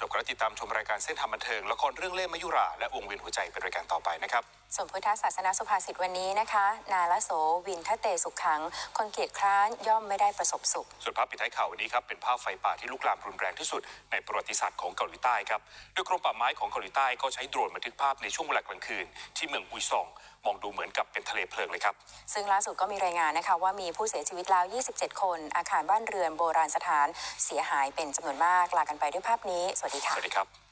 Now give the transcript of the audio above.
จบกระติดตามชมรายการเส้นทางบันเทิงละครเรื่องเล่ห์มยุราและวงเวียนหัวใจเป็นรายการต่อไปนะครับส่วนพุทธศาสนาสุภาษิตวันนี้นะคะ นาละโสวินทะเตสุขขัง คนเกียจคร้านย่อมไม่ได้ประสบสุข ส่วนภาพปิดท้ายข่าววันนี้ครับเป็นภาพไฟป่าที่ลุกลามรุนแรงที่สุดในประวัติศาสตร์ของเกาหลีใต้ครับโดยกรมป่าไม้ของเกาหลีใต้ก็ใช้โดรนบันทึกภาพในช่วงเวลากลางคืน ที่เมืองอุยซอง มองดูเหมือนกับเป็นทะเลเพลิงเลยครับซึ่งล่าสุดก็มีรายงานนะคะว่ามีผู้เสียชีวิตแล้ว 27 คน อาคารบ้านเรือนโบราณสถานเสียหายเป็นจำนวนมากลากันไปด้วยภาพนี้สวัสดีค่ะ สวัสดีครับ